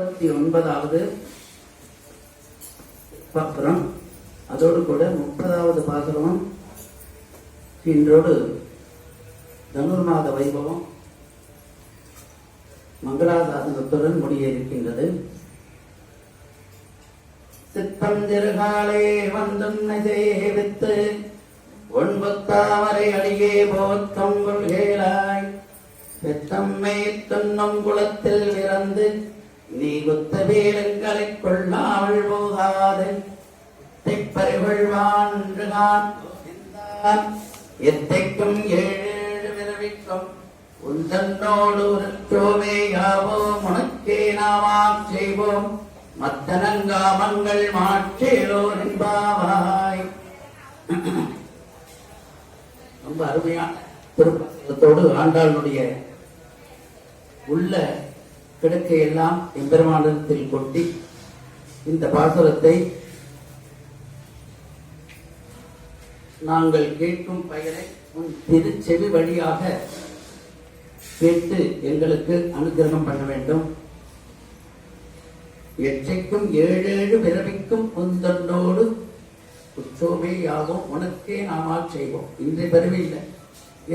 முப்பத்தி ஒன்பதாவது பாசுரம் அதோடு கூட முப்பதாவது பாசுரமும் இன்றோடு தனுர்நாத வைபவம் மங்களாதாசனத்துடன் முடிய இருக்கின்றது சித்தம் திருகாலே வந்துன்னை சேவித்து ஒன்பத்தாமரை அடியே போத்தம் கொள்கேளாய் பெத்தம்மை துன்னம் குளத்தில் இறந்து நீ குத்த வேலங்களை கொள்ளாமல் போகாது. திப்பறிகொள்வான் எத்தைக்கும் ஏழு விரவிக்கும். உந்தன்னோடு உருச்சோமே யாவோம் உனக்கே நாமாம் செய்வோம். மத்தனங்காமங்கள் மாற்றேலோ என்பாவாய். ரொம்ப அருமையான திருப்பத்தோடு ஆண்டாளுடைய உள்ள கிடக்கையெல்லாம் எம்பெருமானத்தில் கொட்டி இந்த பாசுரத்தை நாங்கள் கேட்கும் பெயரை உன் திருச்செவி வழியாக கேட்டு எங்களுக்கு அனுகிரகம் பண்ண வேண்டும். எச்சைக்கும் ஏழேழு பிறவிக்கும் உந்தன்னோடு உச்சோமே யாவும் உனக்கே நாமால் செய்வோம். இன்றைய பிறவி இல்லை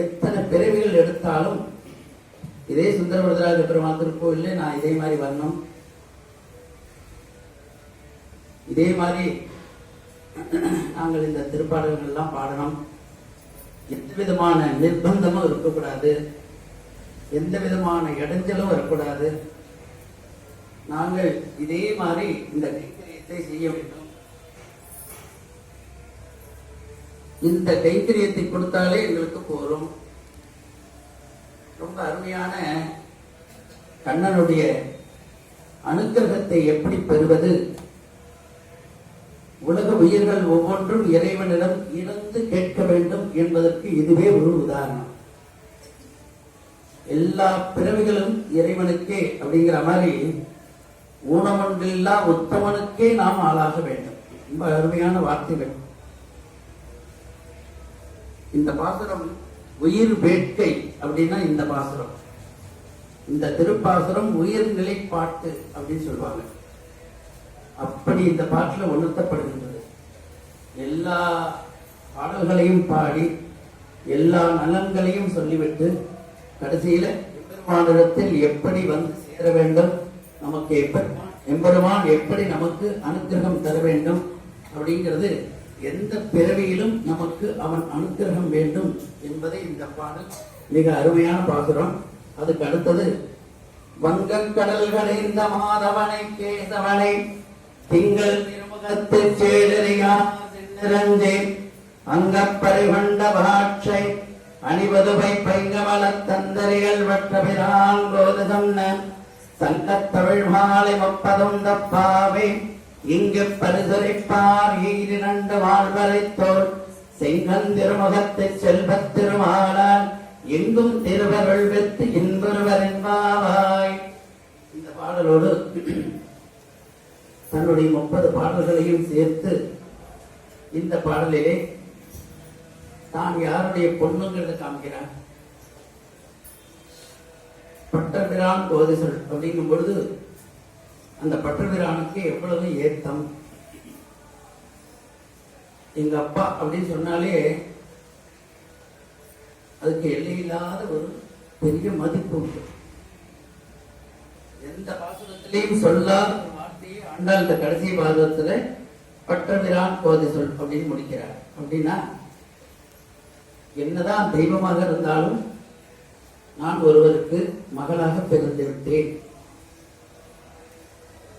எத்தனை பிறவிகள் எடுத்தாலும் இதே சுந்தரவரதராஜ பெருமாள் திருக்கோயிலே நான் இதே மாதிரி வரணும். இதே மாதிரி நாங்கள் இந்த திருப்பாடல்கள் எல்லாம் பாடணும். எந்த விதமான நிர்பந்தமும் இருக்கக்கூடாது. எந்த விதமான இடைஞ்சலும் வரக்கூடாது. நாங்கள் இதே மாதிரி இந்த கைங்கரியத்தை செய்ய வேண்டும். இந்த கைங்கரியத்தை கொடுத்தாலே எங்களுக்கு போரும் ரொம்ப அருமையான கண்ணனுடைய அனுகிரகத்தை எப்படி பெறுவது? உலக உயிர்கள் ஒவ்வொன்றும் இறைவனிடம் இருந்து கேட்க வேண்டும் என்பதற்கு இதுவே ஒரு உதாரணம். எல்லா பிறவிகளும் இறைவனுக்கே அப்படிங்கிற மாதிரி ஊனமன்றில்லா உத்தமனுக்கே நாம் ஆளாக வேண்டும். ரொம்ப அருமையான வார்த்தைகள். இந்த பாசுரம் உயிர் வேட்கை. அப்படின்னா இந்த பாசுரம். இந்த திருப்பாசுரம் உயர்நிலை பாட்டு அப்படின்னு சொல்லுவாங்க. அப்படி இந்த பாட்டுல உணர்த்தப்படுகின்றது. எல்லா பாடல்களையும் பாடி எல்லா நலன்களையும் சொல்லிவிட்டு கடைசியில எம்பெருமானிடத்தில் எப்படி வந்து சேர வேண்டும் நமக்கு எப்பெருமான் எம்பெருமான் எப்படி நமக்கு அனுக்கிரகம் தர வேண்டும் அப்படிங்கிறது எந்த பிறவியிலும் நமக்கு அவன் அனுக்கிரகம் வேண்டும் என்பதை இந்த பாடல் மிக அருமையான பாசுரம். அதுக்கு அடுத்தது வங்கக் கடல்களை இந்த மாதவனை கேசவனை திங்கள் திருமுகத்து சேடரியா நிறஞ்சே அங்கப்பரிவண்ட பாட்சை அணிவதுவை பைங்கமலத் தந்தரிகள் வற்றபிரான் கோதசம்ன சங்கத்தமிழ் மாலை முப்பதுந்த பாவை இங்கு பரிசுரைப்பார் ஈரிரண்டு வாழ்வரைத்தோர் செங்கந்திருமுகத்தை செல்வத் திருமாலால் எங்கும் திருவருள் வெத்து இன்பொருவர் என்பாவாய். இந்த பாடலோடு தன்னுடைய முப்பது பாடல்களையும் சேர்த்து இந்த பாடலிலே தான் யாருடைய பொண்ணுங்கிறத காமிக்கிறார்? பட்டபிரான் கோதிசல் அப்படிங்கும் பொழுது அந்த பட்டபிரானுக்கு எவ்வளவு ஏத்தம்? எங்க அப்பா அப்படின்னு சொன்னாலே அதுக்கு எல்லையில்லாத ஒரு பெரிய மதிப்பு உண்டு. எந்த பாசுரத்திலையும் சொல்லாத ஒரு வார்த்தையை ஆண்டாள் இந்த கடைசி பாசுரத்துல பட்டபிரான் கோதை சொல் அப்படின்னு முடிக்கிறார். அப்படின்னா என்னதான் தெய்வமாக இருந்தாலும் நான் ஒருவருக்கு மகளாக பிறந்து விட்டேன்.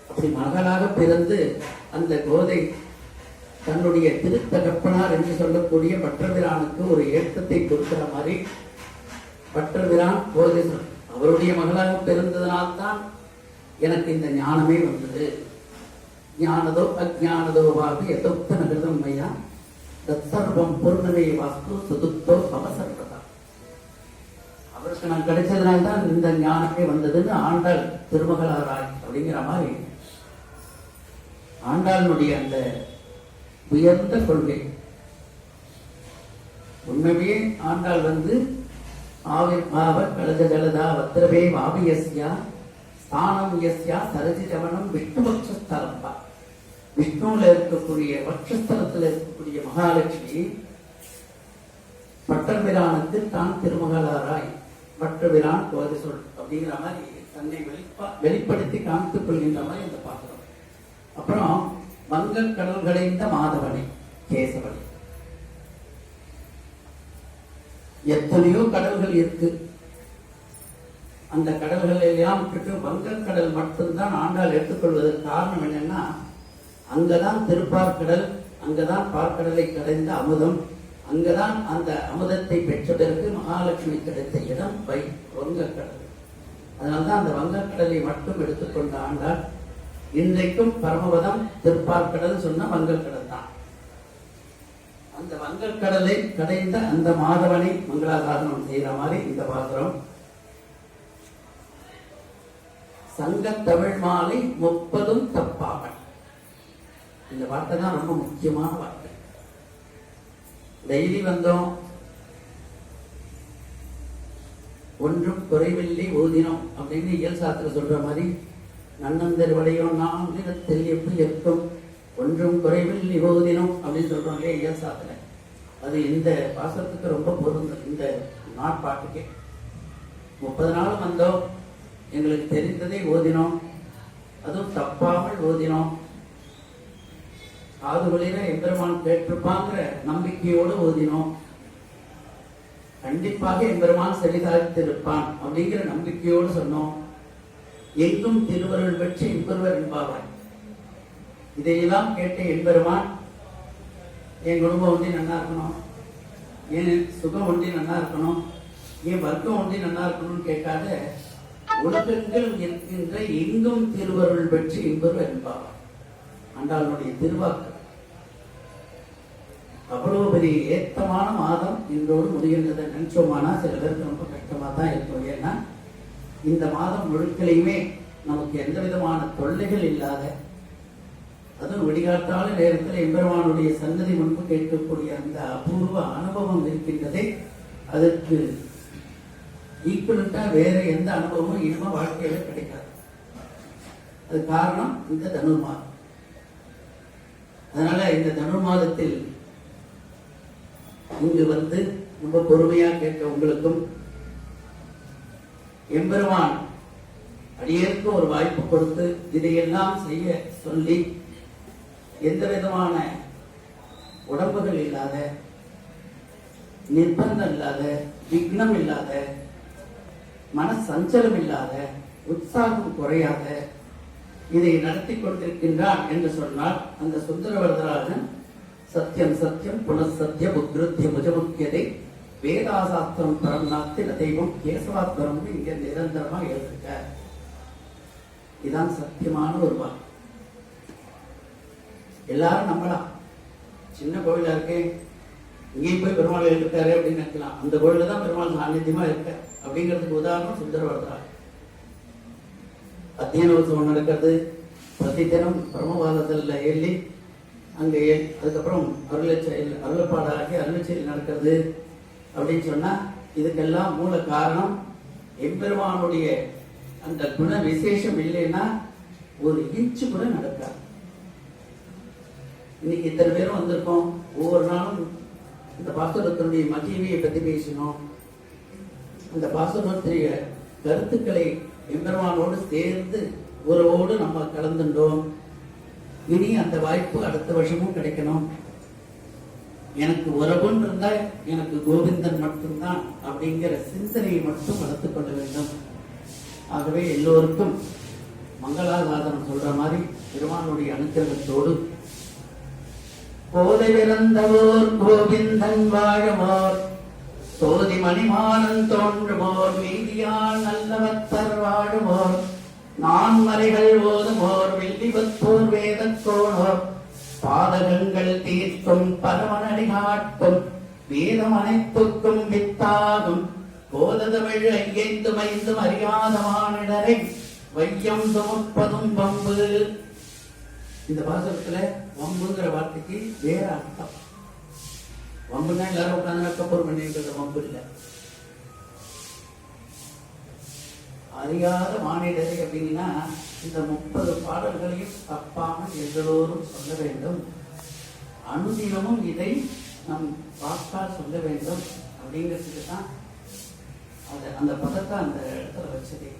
அப்படி மகளாக பிறந்து அந்த கோதை தன்னுடைய திருத்தகப்பனார் என்று சொல்லக்கூடிய பற்றவிரானுக்கு ஒரு ஏற்றத்தை கொடுக்கிற மாதிரி பற்றவிரான் போதேசன் அவருடைய மகளாக பிறந்ததனால்தான் எனக்கு இந்த ஞானமே வந்தது. ஞானதோ அஜானதோ வாபி எதொத்த நகரம் மையா? தற்சர்வம் பூர்ணமே வாஸ்து சுதுத்தோ சமசர்வதா அவருக்கு நான் கிடைச்சதுனால தான் இந்த ஞானமே வந்ததுன்னு ஆண்டாள் திருமகளாராய் அப்படிங்கிற மாதிரி ஆண்டாளுடைய அந்த உயர்ந்த கொள்கை. உண்மையே ஆண்டாள் வந்து ஆவி கலஜ ஜலதா வத்திரவே வாபியஸ்யா ஸ்தானம் எஸ்யா சரசிஜவனம் விஷ்ணுபக்ஷஸ்தலம் தான் விஷ்ணுல இருக்கக்கூடிய பட்சஸ்தலத்தில் இருக்கக்கூடிய மகாலட்சுமி பட்டர்பிரானுக்கு தான் திருமகளாராய். பட்டபிரான் கோதை சொல் அப்படிங்கிற மாதிரி தன்னை வெளிப்பா வெளிப்படுத்தி காமித்துக் கொள்கின்ற மாதிரி அந்த பாத்திரம். அப்புறம் மங்கள் கடல் களைந்த மாதவனை கேசவனை. எத்தனையோ கடல்கள் இருக்கு. அந்த கடல்கள் எல்லாம் விட்டுட்டு வங்கக்கடல் மட்டும்தான் ஆண்டால் எடுத்துக்கொள்வதற்கு காரணம் என்னன்னா அங்கதான் திருப்பார்கடல் அங்கதான் பார்க்கடலை கடைந்த அமுதம் அங்கதான் அந்த அமுதத்தை பெற்றதற்கு மகாலட்சுமி கிடைத்த இடம் வை வங்கக்கடல் அதனால்தான் அந்த வங்கக்கடலை மட்டும் எடுத்துக்கொண்ட ஆண்டாள் இன்றைக்கும் பரமபதம் திருப்பார்கடல் சொன்ன வங்கக்கடல் தான் அந்த வங்கக்கடலை கடைந்த அந்த மாதவனை மங்களாதாரணம் செய்யற மாதிரி இந்த பாத்திரம். சங்க தமிழ் மாலை முப்பதும் தப்பாவன் இந்த வார்த்தை தான் ரொம்ப முக்கியமான வார்த்தை டெய்லி வந்தோம். ஒன்றும் குறைவில்லை ஓதினோம் அப்படின்னு இயல் சாத்திர சொல்ற மாதிரி நன்னந்தர் வடையும் நாம் நிறத்தில் எப்படி இருக்கும் ஒன்றும் குறைவில் ஓதினோம் அப்படின்னு சொல்றோம் இல்லையா சாத்திர அது இந்த பாசத்துக்கு ரொம்ப பொருந்தும் இந்த நாட்பாட்டுக்கே. முப்பது நாள் வந்தோம் எங்களுக்கு தெரிந்ததை ஓதினோம். அதுவும் தப்பாமல் ஓதினோம். காதுகளில எம்பெருமான் கேட்டிருப்பாங்கிற நம்பிக்கையோடு ஓதினோம். கண்டிப்பாக எம்பெருமான் செவிதாய்த்திருப்பான் அப்படிங்கிற நம்பிக்கையோடு சொன்னோம். எங்கும் திருவருள் பெற்று இன்பருவர் என்பாவாய் இதையெல்லாம் கேட்ட என்பெருமான் என் குடும்பம் ஒன்றி நல்லா இருக்கணும். என் சுகம் ஒன்றி நல்லா இருக்கணும். என் வர்க்கம் ஒன்றி நல்லா இருக்கணும்னு கேட்காத உலகங்கள் இருக்கின்ற எங்கும் திருவருள் பெற்று இன்பருவர் என்பாவாய் அண்டாளனுடைய திருவாக்கு. அவ்வளவு பெரிய ஏத்தமான மாதம் இன்றோடு முடிகின்றதை. நினைச்சோமானா சில பேருக்கு ரொம்ப கஷ்டமா தான் இருக்கும். ஏன்னா இந்த மாதம் முழுக்களையுமே நமக்கு எந்த விதமான தொல்லைகள் இல்லாத அதுவும் விடிகாட்டால நேரத்தில் எம்பெருமானுடைய சன்னதி முன்பு கேட்கக்கூடிய அந்த அபூர்வ அனுபவம் இருக்கின்றதே அதற்கு ஈக்குவலண்டா வேற எந்த அனுபவமும் இனிமே வாழ்க்கையில கிடைக்காது. அது காரணம் இந்த தனுர்மாதம். அதனால இந்த தனுர் மாதத்தில் இங்கு வந்து ரொம்ப பொறுமையா கேட்க உங்களுக்கும் எம்பெருமான் அடியேற்கு ஒரு வாய்ப்பு கொடுத்து இதையெல்லாம் செய்ய சொல்லி எந்த விதமான உடம்புகள் இல்லாத நிர்பந்தம் இல்லாத விக்னம் இல்லாத மன சஞ்சலம் இல்லாத உற்சாகம் குறையாத இதை நடத்தி கொண்டிருக்கின்றான் என்று சொன்னால் அந்த சுந்தரவரதராஜன் சத்தியம் சத்தியம் புனசத்திய புத்திருத்திய முஜமுக்கியதை வேதாசாஸ்திரம் பரம் நாத்திர தெய்வம் கேசவாஸ்திரம் இங்க நிரந்தரமா எழுதிருக்க இதுதான் சத்தியமான ஒரு வாக்கு. எல்லாரும் நம்பலாம். சின்ன கோவிலா இருக்கு இங்கேயும் போய் பெருமாள் இருக்காரு அப்படின்னு நினைக்கலாம். அந்த கோயில தான் பெருமாள் சாநித்தியமா இருக்க. அப்படிங்கிறதுக்கு உதாரணம் சுந்தரவரதராஜன் அத்தியன உற்சவம் நடக்கிறது. பிரதி தினம் பிரம்மவாதத்தில் எள்ளி அங்கே ஏ- அதுக்கப்புறம் அருளச்செயல் அருளப்பாடாகி அருளச்செயல் நடக்கிறது. அப்படின்னு சொன்னா இதுக்கெல்லாம் மூல காரணம் எம்பெருமானுடைய அந்த குண விசேஷம் இல்லைன்னா ஒரு இன்ச்சு கூட நடக்காது. இன்னைக்கு இத்தனை பேரும் வந்திருக்கோம். ஒவ்வொரு நாளும் இந்த பாசுரத்தினுடைய மகிமையை பத்தி பேசினோம். அந்த பாசுரத்தினுடைய கருத்துக்களை எம்பெருமானோடு சேர்ந்து உறவோடு நம்ம கலந்துட்டோம் இனி அந்த வாய்ப்பு அடுத்த வருஷமும் கிடைக்கணும். எனக்கு உறவுன்னு இருந்தா எனக்கு கோவிந்தன் மட்டும்தான் அப்படிங்கிற சிந்தனையை மட்டும் வளர்த்து கொள்ள வேண்டும். ஆகவே எல்லோருக்கும் மங்களாதாரம் சொல்ற மாதிரி பெருமானுடைய அனுக்கிரகத்தோடு கோதை பிறந்தவோர் கோவிந்தன் வாழமோர் சோதி மணிமானன் தோன்றுவோர் நீதியால் நல்லவத்தர் வாழுவோர் நான் மறைகள் ஓதுவோர் வெள்ளிவத்தோர் வேதக்கோணோர் பாதகங்கள் தீர்த்தும் பரமனடி காட்டும் வேதம் அனைத்துக்கும் வித்தாகும். கோததமிழ் ஐயைந்தும் ஐந்தும் அறியாத மானிடரை வையம் சுமப்பதும் பம்பு இந்த பாசகத்துல வம்புங்கிற வார்த்தைக்கு வேற அர்த்தம். வம்புன்னா எல்லாரும் உட்காந்து கப்பூர் பண்ணிட்டு வம்பு இல்லை. அறியாத மானிடரை அப்படின்னா இந்த முப்பது பாடல்களையும் தப்பாமல் எல்லோரும் சொல்ல வேண்டும். அனுதினமும் இதை நம் வாக்கால் சொல்ல வேண்டும் அப்படிங்கிறதுக்கு தான் அது அந்த பதத்தை அந்த இடத்துல வச்சது.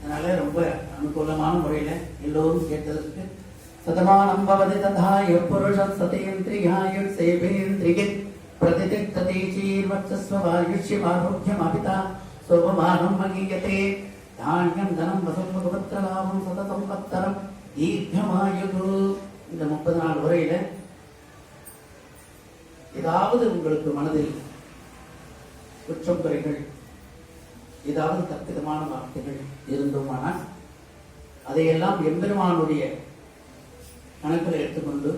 அதனால ரொம்ப அனுகூலமான முறையில் எல்லோரும் கேட்டதற்கு சதமானம் பவதி ததா புருஷம் சதேந்திரியாய சேவேந்திரியே பிரதிதிக்ததே சீர்வச்சஸ்வ ஆரோக்கியம் அபிதா. சுபமானம் மகீயதே தானியம் தனம் வசம் பகவத்ரலாபம் சததம் பத்தரம் தீர்க்கமாயுது இந்த முப்பது நாள் உரையில ஏதாவது உங்களுக்கு மனதில் குற்றம் குறைகள் ஏதாவது தப்பிதமான வார்த்தைகள் இருந்தோமானால் அதையெல்லாம் எம்பெருமானுடைய கணக்கில் எடுத்துக்கொண்டு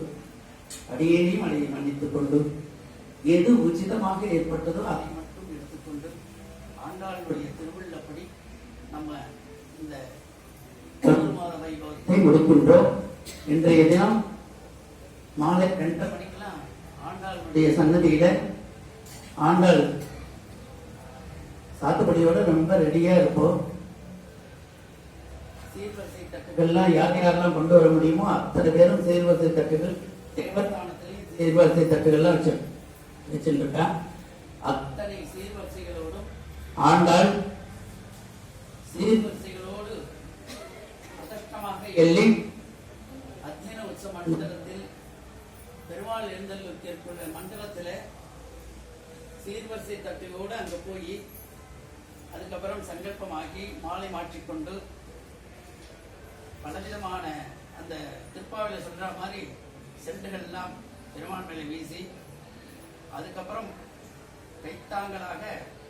அடியேனையும் அடியை மன்னித்துக் கொண்டு எது உச்சிதமாக ஏற்பட்டதோ அதை மட்டும் எடுத்துக்கொண்டு ஆண்டாளுடைய திருவுள்ளப்படி நம்ம இந்த மாத வைபவத்தை முடிக்கின்றோம். இன்றைய தினம் மாலை ரெண்டரை மணிக்கெல்லாம் ஆண்டாளுடைய சன்னதியில ஆண்டாள் சாத்துப்படியோட ரொம்ப ரெடியா இருப்போம். சீர்வரிசை தட்டுகள்லாம் யார் யாரெல்லாம் கொண்டு வர முடியுமோ அத்தனை பேரும் சீர்வரிசை தட்டுகள் தேவஸ்தானத்திலையும் சீர்வரிசை தட்டுகள்லாம் வச்சு வச்சுருக்கா அத்தனை சீர்வரிசைகளோடும் ஆண்டாள் சீர்வரிசைகளோடு அதர்க்கமாக எள்ளி அத்தியன உச்ச மண்டலத்தில் பெருமாள் எழுந்தல் ஏற்புள்ள மண்டலத்துல சீர்வரிசை தட்டுகளோடு அங்க போய் அதுக்கப்புறம் சங்கல்பமாக்கி மாலை மாற்றிக்கொண்டு பலவிதமான அந்த திருப்பாவில சொல்ற மாதிரி செண்டுகள் எல்லாம் பெருமாள் மேலே வீசி அதுக்கப்புறம் கைத்தாங்களாக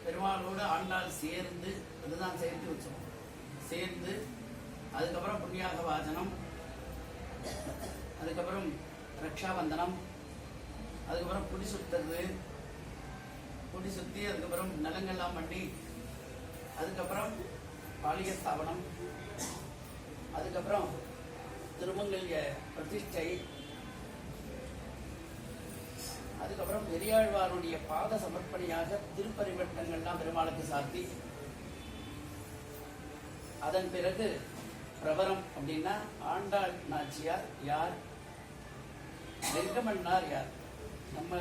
பெருமாளோடு ஆண்டாள் சேர்ந்து அதுதான் சேர்த்து வச்சோம். சேர்ந்து அதுக்கப்புறம் புண்ணியாக வாசனம் அதுக்கப்புறம் ரக்ஷாபந்தனம் அதுக்கப்புறம் புடி சுத்துறது புடி சுத்தி அதுக்கப்புறம் நிலங்கள்லாம் பண்ணி அதுக்கப்புறம் பாலிய ஸ்தாபனம் அதுக்கப்புறம் திருமங்கல்ய பிரதிஷ்டை அதுக்கப்புறம் பெரியாழ்வாருடைய பாத சமர்ப்பணியாக திருப்பரிவட்டங்கள்லாம் பெருமாளுக்கு சாத்தி. அதன் பிறகு பிரபரம் அப்படின்னா ஆண்டாள் நாச்சியார் யார்? வெங்கமன்னார் யார்? நம்ம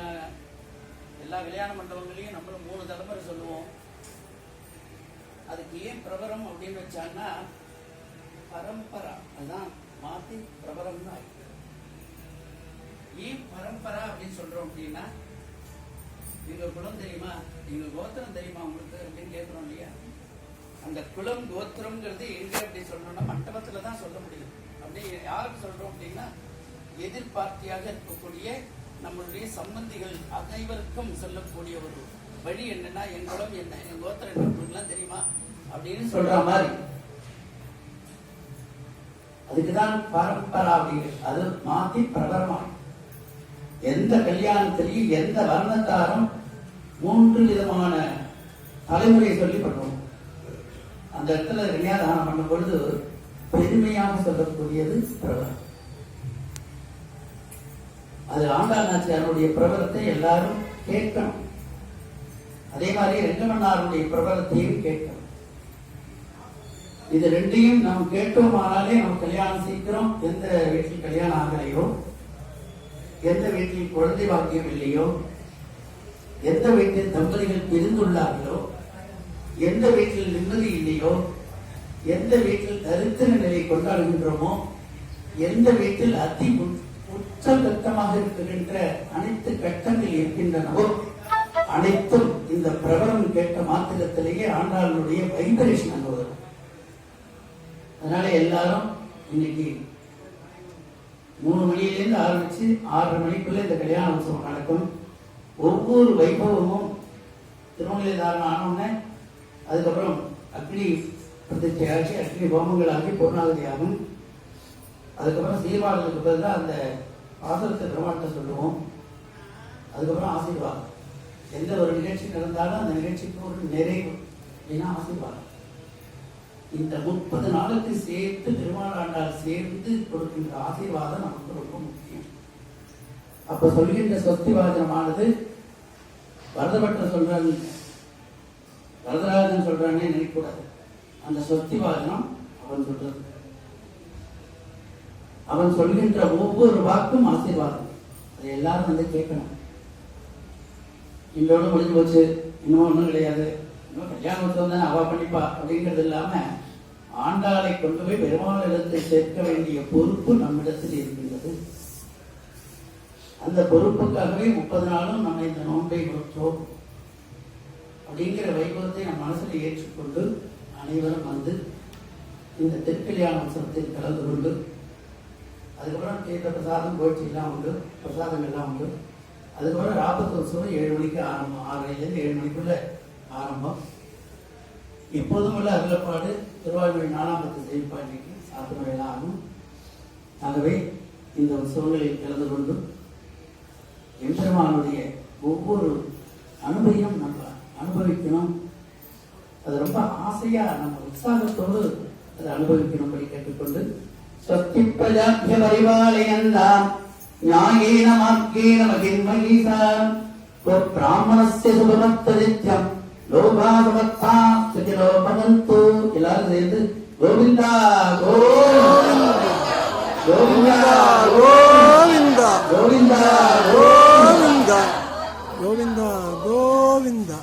எல்லா கல்யாண மண்டபங்களையும் நம்மளும் மூணு தலைமுறை சொல்லுவோம். அதுக்கு ஏன் பிரபரம் அப்படின்னு வச்சான்னா பரம்பரா. அதுதான் மாத்தி பிரபரம்னு ஆகி ஏன் பரம்பரா அப்படின்னு சொல்றோம் அப்படின்னா எங்க குலம் தெரியுமா? எங்க கோத்திரம் தெரியுமா உங்களுக்கு? அப்படின்னு கேட்கிறோம் இல்லையா? அந்த குலம் கோத்திரம்ங்கிறது எங்க அப்படி சொல்லணும்னா மண்டபத்துல தான் சொல்ல முடியும். அப்படி யாருக்கு சொல்றோம் அப்படின்னா எதிர்பார்த்தியாக இருக்கக்கூடிய நம்மளுடைய சம்பந்திகள் அனைவருக்கும் சொல்லக்கூடிய ஒரு வழி என்னன்னா என் குலம் என்ன? என் கோத்திரம் என்ன? உங்களுக்குலாம் தெரியுமா? அப்படின்னு சொல்ற மாதிரி. அதுக்குதான் பரம்பரா அப்படிங்கிறது அது மாத்தி பிரபரமா எந்த கல்யாணத்திலையும் எந்த வர்ணத்தாரும் மூன்று விதமான தலைமுறையை சொல்லி பண்ணுவோம். அந்த இடத்துல கன்னியாதானம் பண்ணும் பொழுது பெருமையாக சொல்லக்கூடியது பிரபலம். அது ஆண்டாள் நாச்சியாருடைய பிரபலத்தை எல்லாரும் கேட்கணும். அதே மாதிரி ரெங்கமன்னாருடைய பிரபலத்தையும் கேட்கணும். இது ரெண்டையும் நாம் கேட்டோமானாலே நம்ம கல்யாணம் சீக்கிரம் எந்த வீட்டில் கல்யாணம் ஆகலையோ எந்த வீட்டில் குழந்தை வாக்கியம் இல்லையோ எந்த வீட்டில் தம்பதிகள் பிரிந்துள்ளார்களோ எந்த வீட்டில் நிம்மதி இல்லையோ எந்த வீட்டில் தரித்திர நிலை கொண்டாடுகின்றோமோ எந்த வீட்டில் அதி உச்சகட்டமாக இருக்கின்ற அனைத்து கட்டங்கள் இருக்கின்றனவோ அனைத்தும் இந்த பிரபலம் கேட்ட மாத்திரத்திலேயே ஆண்டாளுடைய வைப்ரேஷன் அங்க வரும் அதனால எல்லாரும் இன்னைக்கு மூணு மணியிலேருந்து ஆரம்பித்து ஆறரை மணிக்குள்ளே இந்த கல்யாண உற்சவம் நடக்கும். ஒவ்வொரு வைபவமும் திருமலை தாரணம் ஆனோடனே அதுக்கப்புறம் அக்னி பிரதிஷ்டை ஆகி அக்னி ஹோமங்கள் ஆகி பூர்ணாவதி ஆகும் அதுக்கப்புறம் சீர்வாதத்துக்கு பதிலாக அந்த ஆசிரத்தை பெருமாட்ட சொல்லுவோம். அதுக்கப்புறம் ஆசீர்வாதம். எந்த ஒரு நிகழ்ச்சி நடந்தாலும் அந்த நிகழ்ச்சிக்கு ஒரு நிறைவு. அப்படின்னா ஆசீர்வாதம். இந்த முப்பது நாளுக்கு சேர்த்து திருமாலாண்டால் சேர்ந்து கொடுக்கின்ற ஆசீர்வாதம் நமக்கு ரொம்ப முக்கியம். அப்ப சொல்கின்ற சொத்திவாதனமானது வரதபட்டர் சொல்றாங்க வரதராஜன் சொல்றானே நினைக்கூடாது. அந்த சொத்தி வாதனம் அவன் சொல்றது. அவன் சொல்கின்ற ஒவ்வொரு வாக்கும் ஆசீர்வாதம். அதை எல்லாரும் வந்து கேட்கணும். இதோட முடிஞ்சு போச்சு. இன்னும் ஒன்றும் கிடையாது. இன்னும் கல்யாணம் தானே அவ பண்ணிப்பா அப்படிங்கிறது இல்லாம ஆண்டாளை கொண்டு போய் பெருமாளிடத்தை சேர்க்க வேண்டிய பொறுப்பு நம்மிடத்தில் இருக்கின்றது. அந்த பொறுப்புக்காகவே முப்பது நாளும் நம்ம இந்த நோன்பை கொடுத்தோம் அப்படிங்கிற வைபவத்தை நம் மனசில் ஏற்றுக்கொண்டு அனைவரும் வந்து இந்த திருக்கல்யாண உற்சவத்தில் கலந்து கொண்டு அதுக்கப்புறம் தீர்த்த பிரசாதம் கோட்சியெல்லாம் உண்டு பிரசாதங்கள்லாம் உண்டு. அதுக்கப்புறம் ராபத்து உற்சவம் ஏழு மணிக்கு ஆரம்பம் ஆறரைலேருந்து ஏழு மணிக்குள்ளே ஆரம்பம். எப்போதும் உள்ள அருளப்பாடு திருவாரூர் நாலாம் பத்து செய்ப்பா இன்னைக்கு ஆகும் ஆகவே இந்த உற்சவங்களில் கலந்து கொண்டு எம்பெருமானுடைய ஒவ்வொரு அனுபவையும் நம்ம அனுபவிக்கணும். அது ரொம்ப ஆசையா நம்ம உற்சாகத்தோடு அதை அனுபவிக்கணும்படி கேட்டுக்கொண்டு ஸ்வஸ்தி பிரஜாபிய பரிபாலயந்தாம் ஞாயேன மார்க்கேன மகிர்மகீசா பிராமணஸ்ய சுபமத்ததித்யம் லோகாபகத்தா சுகிலோ பகந்து எல்லாரும் சேர்ந்து கோவிந்தா கோவிந்தா கோவிந்தா கோவிந்தா கோவிந்தா கோவிந்தா கோவிந்தா